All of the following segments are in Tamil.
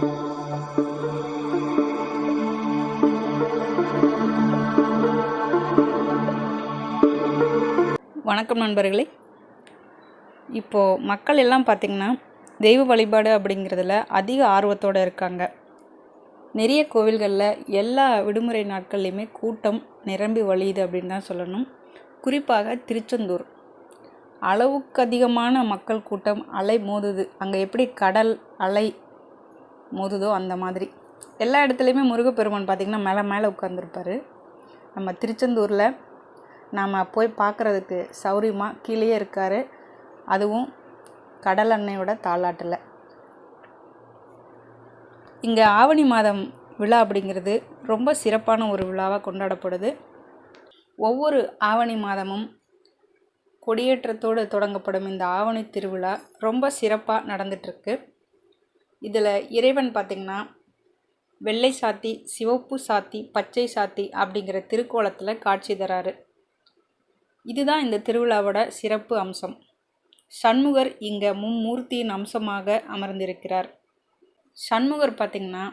வணக்கம் நண்பர்களே. இப்போது மக்கள் எல்லாம் பார்த்திங்கன்னா தெய்வ வழிபாடு அப்படிங்கிறதுல அதிக ஆர்வத்தோடு இருக்காங்க. நிறைய கோவில்களில் எல்லா விடுமுறை நாட்கள்லையுமே கூட்டம் நிரம்பி வழியுது அப்படின்னு தான் சொல்லணும். குறிப்பாக திருச்செந்தூர். அளவுக்கு அதிகமான மக்கள் கூட்டம் அலை மோதுது. அங்கே எப்படி கடல் அலை மோதுதோ அந்த மாதிரி. எல்லா இடத்துலையுமே முருகப்பெருமான் பார்த்திங்கன்னா மேலே மேலே உட்காந்துருப்பாரு நம்ம திருச்செந்தூரில் நாம் போய் பார்க்குறதுக்கு சௌரியமாக கீழேயே இருக்கார். அதுவும் கடல் அன்னையோட தாளாட்டில். இங்கே ஆவணி மாதம் விழா அப்படிங்கிறது ரொம்ப சிறப்பான ஒரு விழாவாக கொண்டாடப்படுது. ஒவ்வொரு ஆவணி மாதமும் கொடியேற்றத்தோடு தொடங்கப்படும் இந்த ஆவணி திருவிழா ரொம்ப சிறப்பாக நடந்துட்டுருக்கு இதில் இறைவன் பார்த்திங்கன்னா வெள்ளை சாத்தி சிவப்பு சாத்தி பச்சை சாத்தி அப்படிங்கிற திருக்கோலத்தில் காட்சி தராரு. இதுதான் இந்த திருவிழாவோட சிறப்பு அம்சம். சண்முகர் இங்கே மும்மூர்த்தியின் அம்சமாக அமர்ந்திருக்கிறார். சண்முகர் பார்த்திங்கன்னா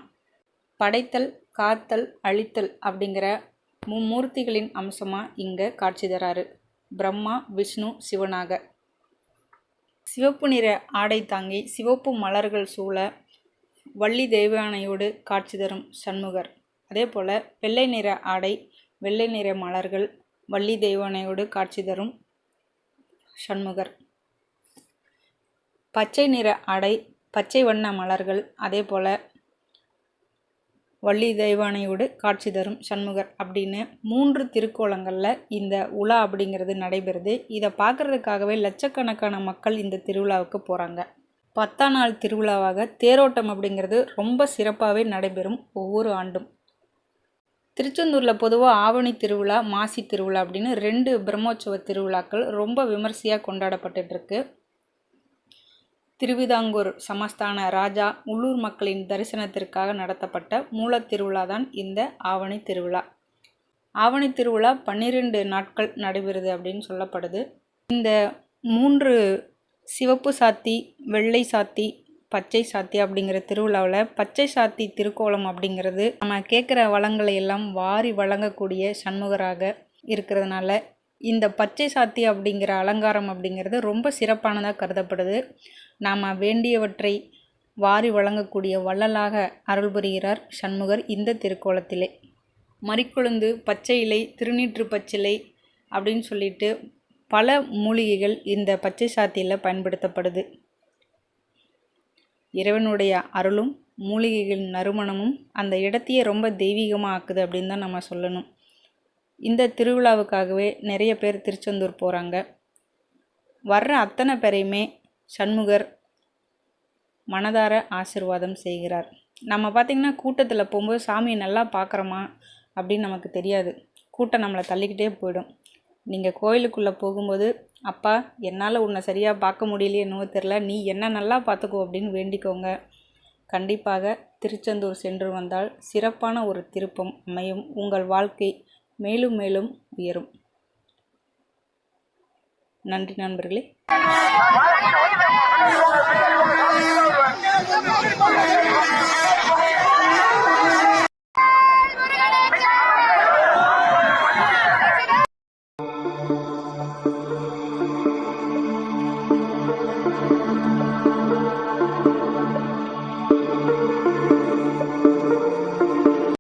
படைத்தல் காத்தல் அழித்தல் அப்படிங்கிற மும்மூர்த்திகளின் அம்சமாக இங்கே காட்சி தராரு. பிரம்மா விஷ்ணு சிவனாக. சிவப்பு நிற ஆடை தாங்கி சிவப்பு மலர்கள் சூழ வள்ளி தெய்வானையோடு காட்சி தரும் சண்முகர். அதே போல் வெள்ளை நிற ஆடை வெள்ளை நிற மலர்கள் வள்ளி தெய்வானையோடு காட்சி தரும் சண்முகர். பச்சை நிற ஆடை பச்சை வண்ண மலர்கள் அதே போல் வள்ளி தெய்வானையோடு காட்சி தரும் சண்முகர் அப்படின்னு மூன்று திருக்கோலங்களில் இந்த உலா அப்படிங்கிறது நடைபெறுது. இதை பார்க்குறதுக்காகவே லட்சக்கணக்கான மக்கள் இந்த திருவிழாவுக்கு போகிறாங்க பத்தாம் நாள் திருவிழாவாக தேரோட்டம் அப்படிங்கிறது ரொம்ப சிறப்பாகவே நடைபெறும் ஒவ்வொரு ஆண்டும். திருச்செந்தூரில் பொதுவாக ஆவணி திருவிழா மாசி திருவிழா அப்படின்னு ரெண்டு பிரம்மோற்சவ திருவிழாக்கள் ரொம்ப விமர்சையாக கொண்டாடப்பட்டுருக்கு திருவிதாங்கூர் சமஸ்தான ராஜா உள்ளூர் மக்களின் தரிசனத்திற்காக நடத்தப்பட்ட மூலத் திருவிழா தான் இந்த ஆவணி திருவிழா. ஆவணி திருவிழா பன்னிரெண்டு நாட்கள் நடைபெறுது அப்படின்னு சொல்லப்படுது. இந்த மூன்று சிவப்பு சாத்தி வெள்ளை சாத்தி பச்சை சாத்தி அப்படிங்கிற திருவிழாவில் பச்சை சாத்தி திருக்கோலம் அப்படிங்கிறது நம்ம கேட்குற வளங்களை எல்லாம் வாரி வழங்கக்கூடிய சண்முகராக இருக்கிறதுனால இந்த பச்சை சாத்தி அப்படிங்கிற அலங்காரம் அப்படிங்கிறது ரொம்ப சிறப்பானதாக கருதப்படுது. நாம் வேண்டியவற்றை வாரி வழங்கக்கூடிய வள்ளலாக அருள் புரிகிறார் சண்முகர் இந்த திருக்கோலத்திலே. மறிக்கொழுந்து பச்சை இலை திருநீற்று பச்சிலை அப்படின்னு சொல்லிட்டு பல மூலிகைகள் இந்த பச்சை சாத்தியில் பயன்படுத்தப்படுது. இறைவனுடைய அருளும் மூலிகைகளின் நறுமணமும் அந்த இடத்தையே ரொம்ப தெய்வீகமாக ஆக்குது அப்படின்னு தான் நம்ம சொல்லணும். இந்த திருவிழாவுக்காகவே நிறைய பேர் திருச்செந்தூர் போகிறாங்க வர்ற அத்தனை பேரையுமே சண்முகர் மனதார ஆசிர்வாதம் செய்கிறார். நம்ம பார்த்திங்கன்னா கூட்டத்தில் போகும்போது சாமியை நல்லா பார்க்குறோமா அப்படின்னு நமக்கு தெரியாது. கூட்டம் நம்மளை தள்ளிக்கிட்டே போயிடும். நீங்கள் கோயிலுக்குள்ளே போகும்போது அப்பா என்னால் உன்னை சரியாக பார்க்க முடியலையே என்னவோ தெரில நீ என்ன நல்லா பார்த்துக்கோ அப்படின்னு வேண்டிக்கோங்க. கண்டிப்பாக திருச்செந்தூர் சென்று வந்தால் சிறப்பான ஒரு திருப்பம் அமையும். உங்கள் வாழ்க்கை மேலும் மேலும் உயரும் நன்றி நண்பர்களே Thank you.